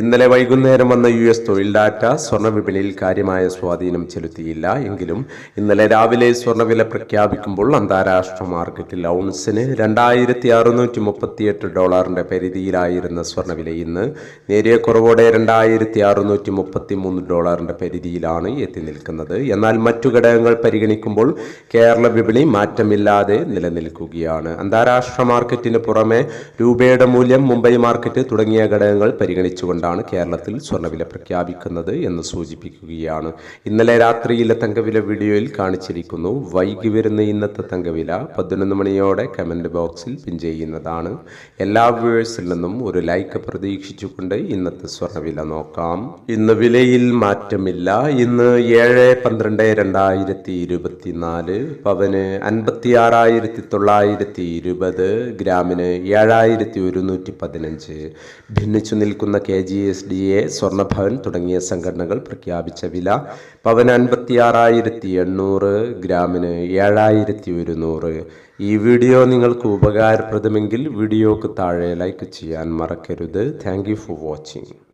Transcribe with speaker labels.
Speaker 1: ഇന്നലെ വൈകുന്നേരം വന്ന യു എസ് തൊഴിൽ ഡാറ്റ സ്വർണവിപണിയിൽ കാര്യമായ സ്വാധീനം ചെലുത്തിയില്ല. എങ്കിലും ഇന്നലെ രാവിലെ സ്വർണവില പ്രഖ്യാപിക്കുമ്പോൾ അന്താരാഷ്ട്ര മാർക്കറ്റിൽ ഔൺസിന് രണ്ടായിരത്തി അറുന്നൂറ്റി മുപ്പത്തിയെട്ട് ഡോളറിന്റെ പരിധിയിലായിരുന്ന സ്വർണവില ഇന്ന് നേരിയ കുറവോടെ രണ്ടായിരത്തി അറുന്നൂറ്റി മുപ്പത്തി മൂന്ന് പരിധിയിലാണ് എത്തി നിൽക്കുന്നത്. എന്നാൽ മറ്റു ഘടകങ്ങൾ പരിഗണിക്കുമ്പോൾ കേരള വിപണി മാറ്റമില്ലാതെ നിലനിൽക്കുകയാണ്. അന്താരാഷ്ട്ര മാർക്കറ്റിന് പുറമെ രൂപയുടെ മൂല്യം മുംബൈ മാർക്കറ്റ് തുടങ്ങിയ ഘടകങ്ങൾ പരിഗണിച്ചുകൊണ്ടാണ് കേരളത്തിൽ സ്വർണവില പ്രഖ്യാപിക്കുന്നത് എന്ന് സൂചിപ്പിക്കുകയാണ്. ഇന്നലെ രാത്രിയിലെ തങ്കവില വീഡിയോയിൽ കാണിച്ചിരിക്കുന്നു. വൈകി വരുന്ന ഇന്നത്തെ തങ്കവില പതിനൊന്ന് മണിയോടെ കമന്റ് ബോക്സിൽ പിൻ ചെയ്യുന്നതാണ്. എല്ലാ വ്യൂവേഴ്സിൽ നിന്നും ഒരു ലൈക്ക് പ്രതീക്ഷിച്ചുകൊണ്ട് ഇന്നത്തെ സ്വർണവില നോക്കാം. ഇന്ന് വിലയിൽ മാറ്റമില്ല. ഇന്ന് ഏഴ് പന്ത്രണ്ട് രണ്ടായിരത്തി ഇരുപത്തിനാല് പവന് അൻപത്തി ആറായിരത്തി തൊള്ളായിരത്തി ഇരുപത് ഗ്രാമിന് ഏഴായിരത്തി ഒരുന്നൂറ്റി പതിനഞ്ച്. ഭിന്നിച്ചു നിൽക്കുന്ന K G S D A Swarnabhavan തുടങ്ങിയ സംഘടനകൾ പ്രഖ്യാപിച്ച വില പവൻ അൻപത്തി ആറായിരത്തി എണ്ണൂറ് ഗ്രാമിന് ഏഴായിരത്തി ഒരുന്നൂറ് ഈ വീഡിയോ നിങ്ങൾക്ക് ഉപകാരപ്രദമെങ്കിൽ വീഡിയോക്ക് താഴെ ലൈക്ക് ചെയ്യാൻ മറക്കരുത്. Thank for watching